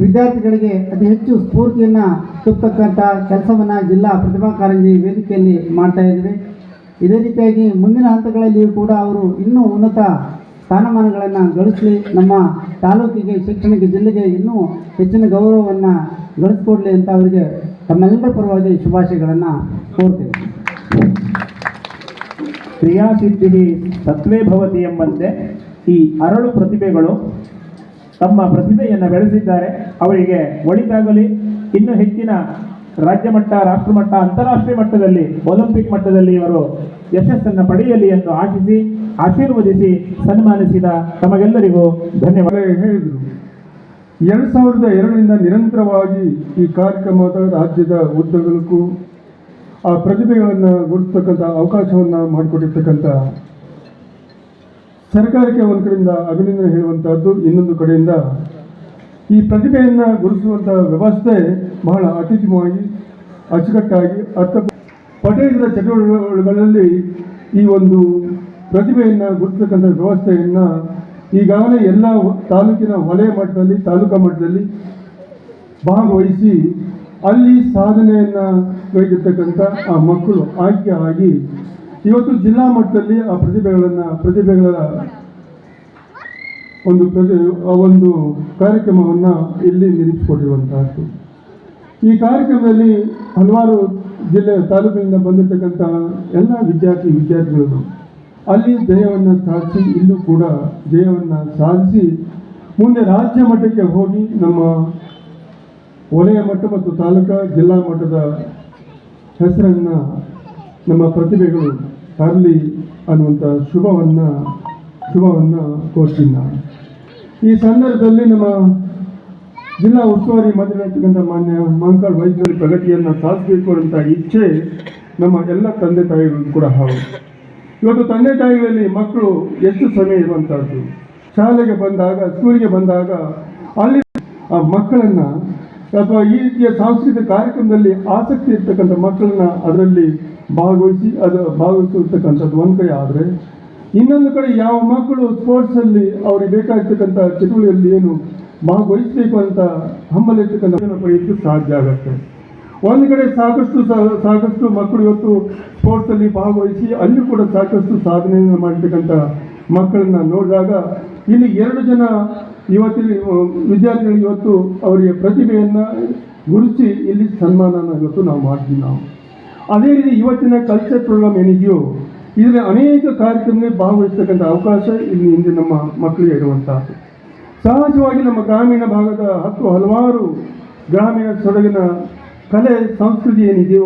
ವಿದ್ಯಾರ್ಥಿಗಳಿಗೆ ಅತಿ ಹೆಚ್ಚು ಸ್ಫೂರ್ತಿಯನ್ನು ತುಂಬತಕ್ಕಂಥ ಕೆಲಸವನ್ನು ಜಿಲ್ಲಾ ಪ್ರತಿಭಾ ಕಾರಂಜಿ ವೇದಿಕೆಯಲ್ಲಿ ಮಾಡ್ತಾ ಇದ್ದೀವಿ. ಇದೇ ರೀತಿಯಾಗಿ ಮುಂದಿನ ಹಂತಗಳಲ್ಲಿಯೂ ಕೂಡ ಅವರು ಇನ್ನೂ ಉನ್ನತ ಸ್ಥಾನಮಾನಗಳನ್ನು ಗಳಿಸಲಿ, ನಮ್ಮ ತಾಲೂಕಿಗೆ, ಶೈಕ್ಷಣಿಕ ಜಿಲ್ಲೆಗೆ ಇನ್ನೂ ಹೆಚ್ಚಿನ ಗೌರವವನ್ನು ಗಳಿಸ್ಕೊಡ್ಲಿ ಅಂತ ಅವರಿಗೆ ತಮ್ಮೆಲ್ಲರ ಪರವಾಗಿ ಶುಭಾಶಯಗಳನ್ನು ಕೋರ್ತೀನಿ ಕ್ರಿಯಾಸಿದ್ಧಿ ಸತ್ವೇ ಭವತಿ ಎಂಬಂತೆ ಈ ಅರಳು ಪ್ರತಿಭೆಗಳು ತಮ್ಮ ಪ್ರತಿಭೆಯನ್ನು ಬೆಳೆಸಿದ್ದಾರೆ. ಅವರಿಗೆ ಒಳಿತಾಗಲಿ. ಇನ್ನು ಹೆಚ್ಚಿನ ರಾಜ್ಯ ಮಟ್ಟ ರಾಷ್ಟ್ರಮಟ್ಟ ಅಂತಾರಾಷ್ಟ್ರೀಯ ಮಟ್ಟದಲ್ಲಿ, ಒಲಿಂಪಿಕ್ ಮಟ್ಟದಲ್ಲಿ ಇವರು ಯಶಸ್ಸನ್ನು ಪಡೆಯಲಿ ಎಂದು ಆಶಿಸಿ, ಆಶೀರ್ವದಿಸಿ, ಸನ್ಮಾನಿಸಿದ ತಮಗೆಲ್ಲರಿಗೂ ಧನ್ಯವಾದ. ಹೇಳಿದರು. ಎರಡು ಸಾವಿರದ ಎರಡರಿಂದ ನಿರಂತರವಾಗಿ ಈ ಕಾರ್ಯಕ್ರಮದ ರಾಜ್ಯದ ಉದ್ದಗಲಕ್ಕೂ ಆ ಪ್ರತಿಭೆಗಳನ್ನು ಗುರುತಕ್ಕಂಥ ಅವಕಾಶವನ್ನು ಮಾಡಿಕೊಟ್ಟಿರ್ತಕ್ಕಂಥ ಸರ್ಕಾರಕ್ಕೆ ಒಂದು ಕಡೆಯಿಂದ ಅಭಿನಂದನೆ ಹೇಳುವಂತಹದ್ದು ಇನ್ನೊಂದು ಕಡೆಯಿಂದ ಈ ಪ್ರತಿಭೆಯನ್ನು ಗುರುತಿಸುವಂಥ ವ್ಯವಸ್ಥೆ ಬಹಳ ಅತ್ಯುತ್ತಮವಾಗಿ, ಅಚ್ಚುಕಟ್ಟಾಗಿ ಅರ್ಥ ಪಠ್ಯೇತರ ಚಟುವಟಿಕೆಗಳಲ್ಲಿ ಈ ಒಂದು ಪ್ರತಿಭೆಯನ್ನು ಗುರುತಿಸತಕ್ಕಂಥ ವ್ಯವಸ್ಥೆಯನ್ನು ಈಗಾಗಲೇ ಎಲ್ಲ ತಾಲೂಕಿನ ವಲಯ ಮಟ್ಟದಲ್ಲಿ, ತಾಲೂಕಾ ಮಟ್ಟದಲ್ಲಿ ಭಾಗವಹಿಸಿ ಅಲ್ಲಿ ಸಾಧನೆಯನ್ನು ಕೈಗೆತ್ತಕ್ಕಂಥ ಆ ಮಕ್ಕಳು ಆಯ್ಕೆ ಆಗಿ ಇವತ್ತು ಜಿಲ್ಲಾ ಮಟ್ಟದಲ್ಲಿ ಆ ಪ್ರತಿಭೆಗಳನ್ನು, ಪ್ರತಿಭೆಗಳ ಒಂದು ಪ್ರತಿ, ಆ ಒಂದು ಕಾರ್ಯಕ್ರಮವನ್ನು ಇಲ್ಲಿ ನಿರೀಕ್ಷಿಸಿಕೊಂಡಿರುವಂತಹದ್ದು ಈ ಕಾರ್ಯಕ್ರಮದಲ್ಲಿ ಹಲವಾರು ಜಿಲ್ಲೆ, ತಾಲೂಕಿನಿಂದ ಬಂದಿರತಕ್ಕಂಥ ಎಲ್ಲ ವಿದ್ಯಾರ್ಥಿ ವಿದ್ಯಾರ್ಥಿಗಳು ಅಲ್ಲಿ ಜಯವನ್ನು ಸಾಧಿಸಿ, ಇಲ್ಲೂ ಕೂಡ ಜಯವನ್ನು ಸಾಧಿಸಿ ಮುಂದೆ ರಾಜ್ಯ ಮಟ್ಟಕ್ಕೆ ಹೋಗಿ ನಮ್ಮ ವಲಯ ಮಟ್ಟ ಮತ್ತು ತಾಲೂಕಾ ಜಿಲ್ಲಾ ಮಟ್ಟದ ಹೆಸರನ್ನು ನಮ್ಮ ಪ್ರತಿಭೆಗಳು ತರಲಿ ಅನ್ನುವಂಥ ಶುಭವನ್ನು ಶುಭವನ್ನು ಕೋರ್ತೀನಿ ನಾನು. ಈ ಸಂದರ್ಭದಲ್ಲಿ ನಮ್ಮ ಜಿಲ್ಲಾ ಉಸ್ತುವಾರಿ ಮಾತನಾಡ್ತಕ್ಕಂಥ ಮಾನ್ಯ ಮಹಂಕಾಳ್ ವೈದ್ಯರ ಪ್ರಗತಿಯನ್ನು ಸಾಧಿಸಬೇಕು ಅಂತ ಇಚ್ಛೆ ನಮ್ಮ ಎಲ್ಲ ತಂದೆ ತಾಯಿಗಳು ಕೂಡ ಹೌದು ಇವತ್ತು ತಂದೆ ತಾಯಿಗಳಲ್ಲಿ ಮಕ್ಕಳು ಎಷ್ಟು ಸಮಯ ಇರುವಂಥದ್ದು ಶಾಲೆಗೆ ಬಂದಾಗ ಸ್ಕೂಲಿಗೆ ಬಂದಾಗ ಅಲ್ಲಿ ಆ ಮಕ್ಕಳನ್ನ ಅಥವಾ ಈ ರೀತಿಯ ಸಾಂಸ್ಕೃತಿಕ ಕಾರ್ಯಕ್ರಮದಲ್ಲಿ ಆಸಕ್ತಿ ಇರ್ತಕ್ಕಂಥ ಮಕ್ಕಳನ್ನ ಅದರಲ್ಲಿ ಭಾಗವಹಿಸಿ, ಅದು ಭಾಗವಹಿಸಿರ್ತಕ್ಕಂಥದ್ದು ಒಂದು ಕಡೆ ಆದರೆ, ಇನ್ನೊಂದು ಕಡೆ ಯಾವ ಮಕ್ಕಳು ಸ್ಪೋರ್ಟ್ಸಲ್ಲಿ ಅವ್ರಿಗೆ ಬೇಕಾಗಿರ್ತಕ್ಕಂಥ ಚಟುವಟಿಕೆಯಲ್ಲಿ ಏನು ಭಾಗವಹಿಸಬೇಕು ಅಂತ ಹಂಬಲಿರ್ತಕ್ಕಂಥ ಪಡೆಯಲಿಕ್ಕೆ ಸಾಧ್ಯ ಆಗುತ್ತೆ. ಒಂದು ಕಡೆ ಸಾಕಷ್ಟು ಸಾಕಷ್ಟು ಮಕ್ಕಳು ಇವತ್ತು ಸ್ಪೋರ್ಟ್ಸಲ್ಲಿ ಭಾಗವಹಿಸಿ, ಅಲ್ಲಿ ಕೂಡ ಸಾಕಷ್ಟು ಸಾಧನೆಯನ್ನು ಮಾಡಿರ್ತಕ್ಕಂಥ ಮಕ್ಕಳನ್ನ ನೋಡಿದಾಗ, ಇಲ್ಲಿ ಎರಡು ಜನ ಇವತ್ತಿನ, ವಿದ್ಯಾರ್ಥಿಗಳು ಇವತ್ತು ಅವರಿಗೆ ಪ್ರತಿಭೆಯನ್ನು ಗುರುತಿಸಿ ಇಲ್ಲಿ ಸನ್ಮಾನನ ಇವತ್ತು ನಾವು ಮಾಡ್ತೀವಿ ನಾವು. ಅದೇ ರೀತಿ ಇವತ್ತಿನ ಕಲ್ಚರ್ ಪ್ರೋಗ್ರಾಮ್ ಏನಿದೆಯೋ, ಇದರಲ್ಲಿ ಅನೇಕ ಕಾರ್ಯಕ್ರಮದಲ್ಲಿ ಭಾಗವಹಿಸ್ತಕ್ಕಂಥ ಅವಕಾಶ ಇಲ್ಲಿ ಹಿಂದೆ ನಮ್ಮ ಮಕ್ಕಳಿಗೆ ಇರುವಂತಹದ್ದು ಸಹಜವಾಗಿ ನಮ್ಮ ಗ್ರಾಮೀಣ ಭಾಗದ ಹತ್ತು ಹಲವಾರು ಗ್ರಾಮೀಣ ಸೊಡಗಿನ ಕಲೆ, ಸಂಸ್ಕೃತಿ ಏನಿದೆಯೋ